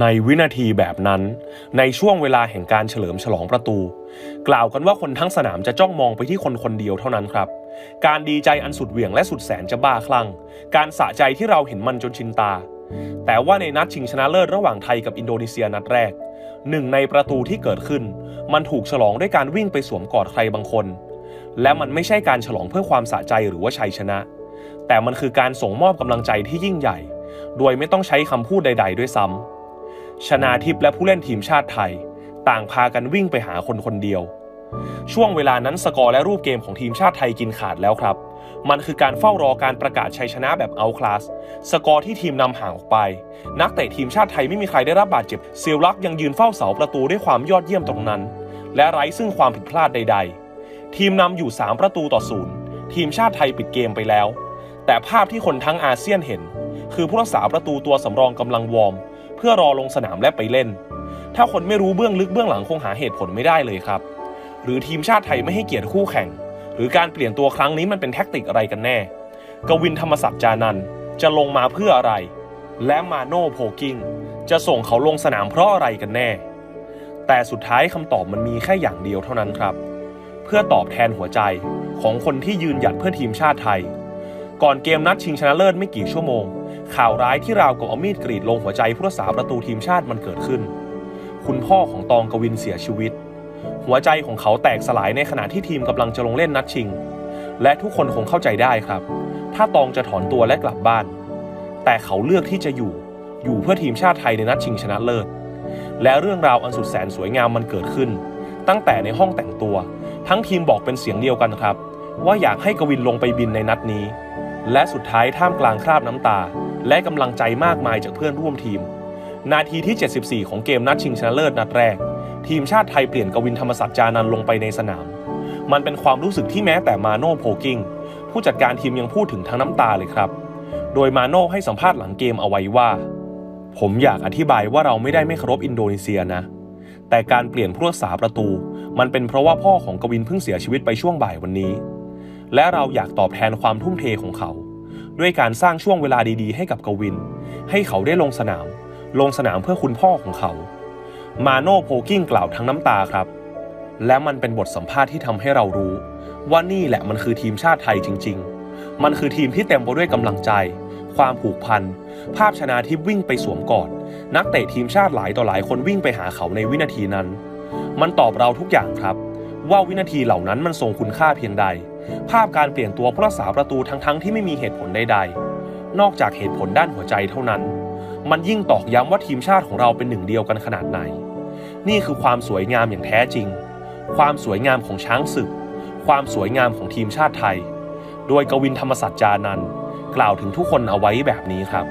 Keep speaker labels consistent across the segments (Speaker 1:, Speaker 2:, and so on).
Speaker 1: ในวินาทีแบบนั้น ในช่วงเวลาแห่งการเฉลิมฉลองประตู กล่าวกันว่าคนทั้งสนามจะจ้องมองไปที่คนคนเดียวเท่านั้นครับ การดีใจอันสุดเหวี่ยงและสุดแสนจะบ้าคลั่ง การสะใจที่เราเห็นมันจนชินตา แต่ว่าในนัดชิงชนะเลิศระหว่างไทยกับอินโดนีเซียนัดแรกหนึ่งในประตูที่เกิดขึ้น มันถูกฉลองด้วยการวิ่งไปสวมกอดใครบางคน และมันไม่ใช่การฉลองเพื่อความสะใจหรือว่าชัยชนะ แต่มันคือการส่งมอบกำลังใจที่ยิ่งใหญ่ โดยไม่ต้องใช้คำพูดใด ๆ ด้วยซ้ำ ชนาทิพย์และผู้เล่นทีมชาติไทย ต่างพากันวิ่งไปหาคนคนเดียว ช่วงเวลานั้นสกอร์และรูปเกมของทีมชาติไทยกินขาดแล้วครับ มันคือการเฝ้ารอการประกาศชัยชนะแบบเอาคลาส สกอร์ที่ทีมนำห่างออกไป นักเตะทีมชาติไทยไม่มีใครได้รับบาดเจ็บเซียวลักยังยืนเฝ้าเสาประตูด้วยความยอดเยี่ยมตรงนั้น และไร้ซึ่งความผิดพลาดใด ๆ ทีมนำอยู่ 3 ประตูต่อศูนย์ทีมชาติไทยปิดเกมไปแล้ว แต่ภาพที่คนทั้งอาเซียนเห็น คือผู้รักษาประตูตัวสำรองกำลังวอร์ม พื่อรอลงสนามและไปเล่น ถ้าคนไม่รู้เบื้องลึกเบื้องหลังคงหาเหตุผลไม่ได้เลยครับ หรือทีมชาติไทยไม่ให้เกียรติคู่แข่ง หรือการเปลี่ยนตัวครั้งนี้มันเป็นแท็กติกอะไรกันแน่ กวินธรรมศักดิ์จานันจะลงมาเพื่ออะไร และมาโน่โพกิ้งจะส่งเขาลงสนามเพราะอะไรกันแน่ แต่สุดท้ายคำตอบมันมีแค่อย่างเดียวเท่านั้นครับ เพื่อตอบแทนหัวใจของคนที่ยืนหยัดเพื่อทีมชาติไทย ก่อนเกมนัดชิงชนะเลิศไม่กี่ชั่วโมง ข่าวร้ายที่ราวกับเอามีดกรีดลงหัวใจผู้รักษาประตูทีมชาติมันเกิดขึ้น คุณพ่อของตองกวินเสียชีวิต หัวใจของเขาแตกสลายในขณะที่ทีมกำลังจะลงเล่นนัดชิง และทุกคนคงเข้าใจได้ครับ ถ้าตองจะถอนตัวและกลับบ้าน แต่เขาเลือกที่จะอยู่ อยู่เพื่อทีมชาติไทยในนัดชิงชนะเลิศ และเรื่องราวอันสุดแสนสวยงามมันเกิดขึ้น ตั้งแต่ในห้องแต่งตัว ทั้งทีมบอกเป็นเสียงเดียวกันครับ ว่าอยากให้กวินลงไปบินในนัดนี้ และสุดท้ายท่ามกลางคราบน้ำตา และกำลังใจมากมายจากเพื่อนร่วมทีม นาทีที่ 74 ของเกมนัดชิงชนะเลิศนัดแรก ทีมชาติไทยเปลี่ยนกวินธรรมศักดิ์จานันลงไปในสนาม มันเป็นความรู้สึกที่แม้แต่มาโน่โพกิ้งผู้จัดการทีมยังพูดถึงทั้งน้ำตาเลยครับ โดยมาโน่ให้สัมภาษณ์หลังเกมเอาไว้ว่า ผมอยากอธิบายว่าเราไม่ได้ไม่เคารพอินโดนีเซียนะ แต่การเปลี่ยนผู้รักษาประตู มันเป็นเพราะว่าพ่อของกวินเพิ่งเสียชีวิตไปช่วงบ่ายวันนี้ และเราอยากตอบแทนความทุ่มเทของเขา ด้วยการสร้างช่วงเวลาดีๆให้กับกวิน ให้เขาได้ลงสนาม ลงสนามเพื่อคุณพ่อของเขา มาโน่โพกิ้งกล่าวทั้งน้ำตาครับ และมันเป็นบทสัมภาษณ์ที่ทำให้เรารู้ ว่านี่แหละมันคือทีมชาติไทยจริง ๆ มันคือทีมที่เต็มไปด้วยกำลังใจ ความผูกพัน ภาพชนาทิพย์วิ่งไปสวมกอด นักเตะทีมชาติหลายต่อหลายคนวิ่งไปหาเขาในวินาทีนั้น มันตอบเราทุกอย่างครับ ว่าวินาทีเหล่านั้นมันทรงคุณค่าเพียงใด ภาพการเปลี่ยนตัวผู้รักษาประตูทั้งๆที่ไม่มีเหตุผลใดๆ นอกจากเหตุผลด้านหัวใจเท่านั้น มันยิ่งตอกย้ำว่าทีมชาติของเราเป็นหนึ่งเดียวกันขนาดไหน นี่คือความสวยงามอย่างแท้จริง ความสวยงามของช้างศึก ความสวยงามของทีมชาติไทย โดยกวินธรรมศักดิ์จานันท์กล่าวถึงทุกคนเอาไว้แบบนี้ครับ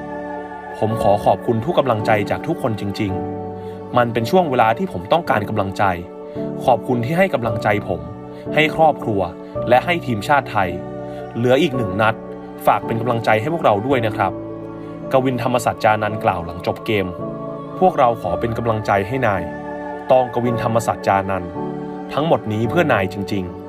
Speaker 1: ผมขอขอบคุณทุกกำลังใจจากทุกคนจริง ๆ มันเป็นช่วงเวลาที่ผมต้องการกำลังใจ ขอบคุณที่ให้กำลังใจผม ให้ครอบครัว และให้ทีมชาติไทย เหลืออีกหนึ่งนัด ฝากเป็นกำลังใจให้พวกเราด้วยนะครับ กวินธรรมสัจจานันกล่าวหลังจบเกม พวกเราขอเป็นกำลังใจให้นาย ตองกวินธรรมสัจจานันทั้งหมดนี้เพื่อนายจริง ๆ